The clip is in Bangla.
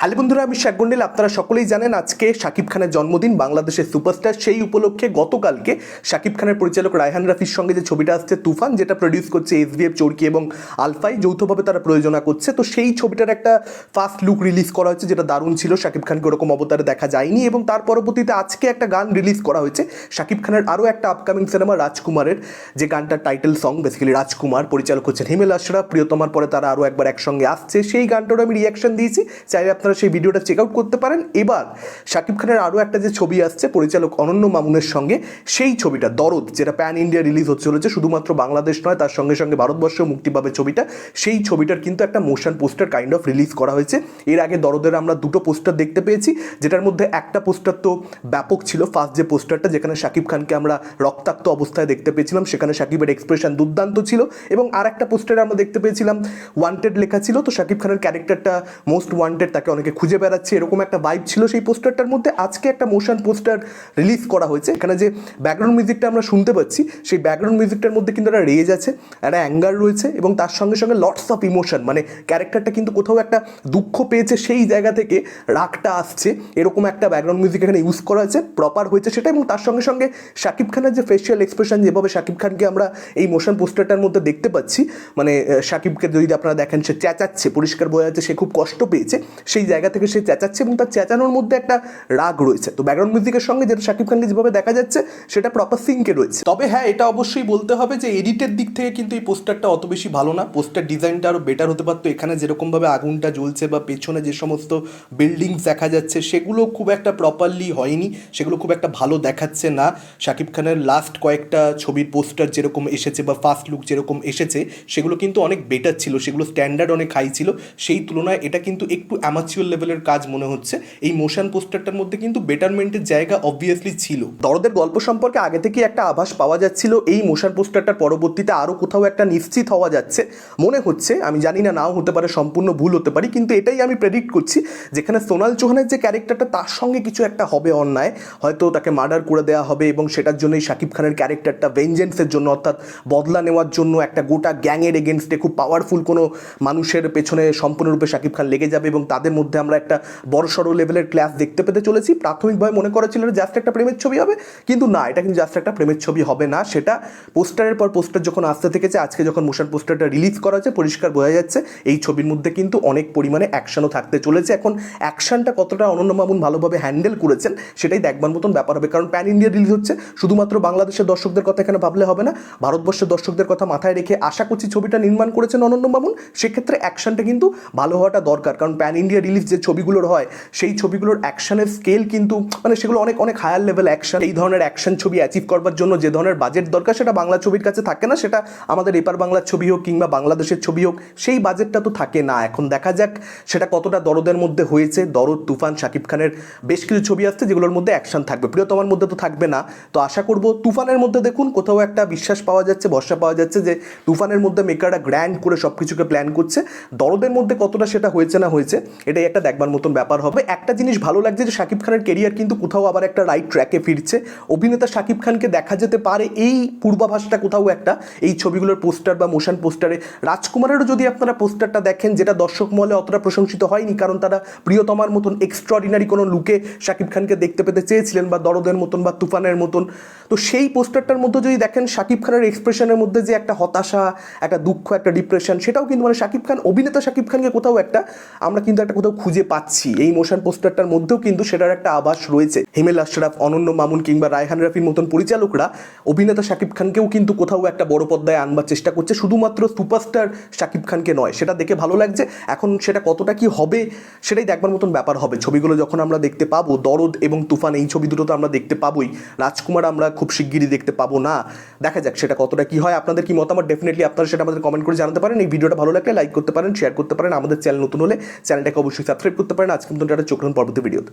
হ্যালো বন্ধুরা, আমি শেখ গন্ডিল। আপনারা সকলেই জানেন আজকে শাকিব খানের জন্মদিন, বাংলাদেশের সুপারস্টার। সেই উপলক্ষে গতকালকে শাকিব খানের পরিচালক রায়হান রাফির সঙ্গে যে ছবিটা আসছে, তুফান, যেটা প্রডিউস করছে এস এসবিএফ চরকি এবং আলফাই, যৌথভাবে তারা প্রযোজনা করছে। তো সেই ছবিটার একটা ফার্স্ট লুক রিলিজ করা হয়েছে, যেটা দারুণ ছিল। শাকিব খানকে ওরকম অবতারে দেখা যায়নি এবং তার পরবর্তীতে আজকে একটা গান রিলিজ করা হয়েছে। শাকিব খানের আরও একটা আপকামিং সিনেমা রাজকুমারের যে গানটার টাইটেল সং বেসিক্যালি রাজকুমার, পরিচালক হচ্ছেন হিমেল আশরাফ। প্রিয়তমার পরে তারা আরও একবার একসঙ্গে আসছে। সেই গানটারও আমি রিয়াকশন দিয়েছি। চাইলে আপনারা সেই ভিডিওটা চেক আউট করতে পারেন। এবার শাকিব খানের আরও একটা যে ছবি আসছে, পরিচালক অনন্য মামুনের সঙ্গে, সেই ছবিটা, দরদ, যেটা প্যান ইন্ডিয়া রিলিজ হচ্ছে চলেছে, শুধুমাত্র বাংলাদেশ নয়, তার সঙ্গে সঙ্গে ভারতবর্ষেও মুক্তি পাবে ছবিটা। সেই ছবিটার কিন্তু একটা motion poster kind of release করা হয়েছে। এর আগে দরদের আমরা দুটো পোস্টার দেখতে পেয়েছি, যেটার মধ্যে একটা পোস্টার তো ব্যাপক ছিল ফার্স্ট যে পোস্টারটা যেখানে শাকিব খানকে আমরা রক্তাক্ত অবস্থায় দেখতে পেয়েছিলাম, সেখানে শাকিবের এক্সপ্রেশন দুর্দান্ত ছিল। এবং আর একটা পোস্টারে আমরা দেখতে পেয়েছিলাম ওয়ান্টেড লেখা ছিল, তো শাকিব খানের ক্যারেক্টারটা মোস্ট ওয়ান্টেড তাকে অনেকে খুঁজে বেড়াচ্ছে। এরকম একটা ভাইব ছিল সেই পোস্টারটার মধ্যে। আজকে একটা মোশন পোস্টার রিলিজ করা হয়েছে। এখানে যে ব্যাকগ্রাউন্ড মিউজিকটা আমরা শুনতে পাচ্ছি, সেই ব্যাকগ্রাউন্ড মিউজিকটার মধ্যে কিন্তু একটা রেজ আছে, একটা অ্যাঙ্গার রয়েছে এবং তার সঙ্গে সঙ্গে লটস অফ ইমোশন মানে ক্যারেক্টারটা কিন্তু কোথাও একটা দুঃখ পেয়েছে সেই জায়গা থেকে রাগটা আসছে। এরকম একটা ব্যাকগ্রাউন্ড মিউজিক এখানে ইউজ করা হয়েছে প্রপার হয়েছে সেটা এবং তার সঙ্গে সঙ্গে শাকিব খানের যে ফেসিয়াল এক্সপ্রেশন যেভাবে শাকিব খানকে আমরা এই মোশন পোস্টারটার মধ্যে দেখতে পাচ্ছি মানে শাকিবকে যদি আপনারা দেখেন, সে চেঁচাচ্ছে, পরিষ্কার বোঝা যাচ্ছে, সে খুব কষ্ট পেয়েছে, সেই জায়গা থেকে সে চেঁচাচ্ছে এবং তার চেঁচানোর মধ্যে একটা রাগ রয়েছে। তো ব্যাকগ্রাউন্ড মিউজিকের সঙ্গে যেটা শাকিব খানকে যেভাবে দেখা যাচ্ছে, সেটা প্রপার সিঙ্কে রয়েছে। তবে হ্যাঁ এটা অবশ্যই বলতে হবে যে এডিটের দিক থেকে কিন্তু এই পোস্টারটা অত বেশি ভালো না। পোস্টার ডিজাইনটা আরও বেটার হতে পারতো। এখানে যেরকমভাবে আগুনটা জ্বলছে বা পেছনে যে সমস্ত বিল্ডিংস দেখা যাচ্ছে, সেগুলো খুব একটা প্রপারলি হয়নি। সেগুলো খুব একটা ভালো দেখাচ্ছে না। শাকিব খানের লাস্ট কয়েকটা ছবির পোস্টার যেরকম এসেছে বা ফার্স্ট লুক যেরকম এসেছে, সেগুলো কিন্তু অনেক বেটার ছিল। সেগুলো স্ট্যান্ডার্ড অনেক হাই ছিল। সেই তুলনায় এটা কিন্তু একটু অ্যামাচিওর লেভেলের কাজ মনে হচ্ছে। এই মোশন পোস্টারটার মধ্যে কিন্তু বেটারমেন্টের জায়গা অবভিয়াসলি ছিল। দরদের গল্প সম্পর্কে আগে থেকে একটা আভাস পাওয়া যাচ্ছিল। এই মোশন পোস্টারটার পরবর্তীতে আরও কোথাও একটা নিশ্চিত হওয়া যাচ্ছে। মনে হচ্ছে, আমি জানি না, নাও হতে পারে, সম্পূর্ণ ভুল হতে পারি, কিন্তু এটাই আমি প্রেডিক্ট করছি যেখানে সোনাল চৌহানের যে ক্যারেক্টারটা তার সঙ্গে কিছু একটা হবে অন্যায়। হয়তো তাকে মার্ডার করে দেওয়া হবে এবং সেটার জন্যই শাকিব খানের ক্যারেক্টারটা ভেঞ্জেন্সের জন্য, অর্থাৎ বদলা নেওয়ার জন্য একটা গোটা গ্যাংয়ের এগেনস্টে খুব পাওয়ারফুল কোনো মানুষের পেছনে সম্পূর্ণরূপে শাকিব খান লেগে যাবে এবং তাদের মধ্যে আমরা একটা বড়সড় লেভেলের ক্লাস দেখতে পেতে চলেছি। প্রাথমিকভাবে মনে করা ছিল জাস্ট একটা প্রেমের ছবি হবে, কিন্তু না, এটা কিন্তু জাস্ট একটা প্রেমের ছবি হবে না। সেটা পোস্টারের পর পোস্টার যখন আসতে থেকেছে, আজকে যখন মোশন পোস্টারটা রিলিজ করা হয়েছে, পরিষ্কার বোঝা যাচ্ছে, এই ছবির মধ্যে কিন্তু অনেক পরিমাণে অ্যাকশনও থাকতে চলেছে। এখন অ্যাকশনটা কতটা অনন্য মামুন ভালোভাবে হ্যান্ডেল করেছেন, সেটাই দেখবার মতন ব্যাপার হবে। কারণ প্যান ইন্ডিয়া রিলিজ হচ্ছে, শুধুমাত্র বাংলাদেশের দর্শকদের কথা এখানে ভাবলে হবে না, ভারতবর্ষের দর্শকদের কথা মাথায় রেখে আশা করছি ছবিটা নির্মাণ করেছেন অনন্য মামুন। সেক্ষেত্রে অ্যাকশনটা কিন্তু ভালো হওয়াটা দরকার, কারণ প্যান ইন্ডিয়া রিলিজ যে ছবিগুলোর হয়, সেই ছবিগুলোর অ্যাকশনের স্কেল কিন্তু মানে সেগুলো অনেক অনেক হায়ার লেভেল অ্যাকশন এই ধরনের অ্যাকশন ছবি অ্যাচিভ করবার জন্য যে ধরনের বাজেট দরকার, সেটা বাংলা ছবির কাছে থাকে না, সেটা আমাদের এপার বাংলার ছবি হোক কিংবা বাংলাদেশের ছবি হোক, সেই বাজেটটা তো থাকে না। এখন দেখা যাক সেটা কতটা দরদের মধ্যে হয়েছে। দরদ, তুফান, শাকিব খানের বেশ কিছু ছবি আসছে যেগুলোর মধ্যে অ্যাকশন থাকবে। প্রিয়তমার মধ্যে তো থাকবে না। তো আশা করব তুফানের মধ্যে দেখুন, কোথাও একটা বিশ্বাস পাওয়া যাচ্ছে, ভরসা পাওয়া যাচ্ছে যে তুফানের মধ্যে মেকাররা গ্র্যান্ড করে সব কিছুকে প্ল্যান করছে। দরদের মধ্যে কতটা সেটা হয়েছে না হয়েছে এটাই একটা দেখবার মতন ব্যাপার হবে। একটা জিনিস ভালো লাগছে যে শাকিব খানের কেরিয়ার কিন্তু কোথাও আবার একটা রাইট ট্র্যাকে ফিরছে। অভিনেতা শাকিব খানকে দেখা যেতে পারে এই পূর্বাভাসটা কোথাও একটা। এই ছবিগুলোর পোস্টার বা মোশন পোস্টারে রাজকুমারেরও যদি আপনারা পোস্টারটা দেখেন যেটা দর্শক মহলে অতটা প্রশংসিত হয়নি, কারণ তারা প্রিয়তমার মতন এক্সট্রাঅর্ডিনারি কোনো লুকে শাকিব খানকে দেখতে পেতে চেয়েছিলেন বা দরদের মতন বা তুফানের মতন। তো সেই পোস্টারটার মধ্যে যদি দেখেন, শাকিব খানের এক্সপ্রেশনের মধ্যে যে একটা হতাশা, একটা দুঃখ, একটা ডিপ্রেশন সেটাও কিন্তু মানে শাকিব খান, অভিনেতা শাকিব খানকে কোথাও একটা আমরা কিন্তু একটা কোথাও খুঁজে পাচ্ছি। এই মোশন পোস্টারটার মধ্যেও কিন্তু সেটার একটা আভাস রয়েছে। হিমেল আশরাফ, অনন্য মামুন কিংবা রায়হান রাফির মতন পরিচালকরা অভিনেতা শাকিব খানকেও কিন্তু কোথাও একটা বড় পর্দায় আনবার চেষ্টা করছে। শুধুমাত্র সুপারস্টার শাকিব খানকে নয়, সেটা দেখে ভালো লাগছে। এখন সেটা কতটা কি হবে সেটাই দেখবার মতন ব্যাপার হবে। ছবিগুলো যখন আমরা দেখতে পাবো, দরদ এবং তুফান, এই ছবি দুটো তো আমরা দেখতে পাবোই। রাজকুমার আমরা খুব শিগগিরই দেখতে পাবো না। দেখা যাক সেটা কতটা কি হয়। আপনাদের কি মতামত? ডেফিনেটলি আপনারা সেটা আমাদের কমেন্ট করে জানাতে পারেন। এই ভিডিওটা ভালো লাগলে লাইক করতে পারেন শেয়ার করতে পারেন। আমাদের চ্যানেল নতুন হলে চ্যানেলটাকে অবশ্যই সাবস্ক্রাইব করতে পারেন। আজকে মতন একটা চোখ পরবর্তী ভিডিওতে।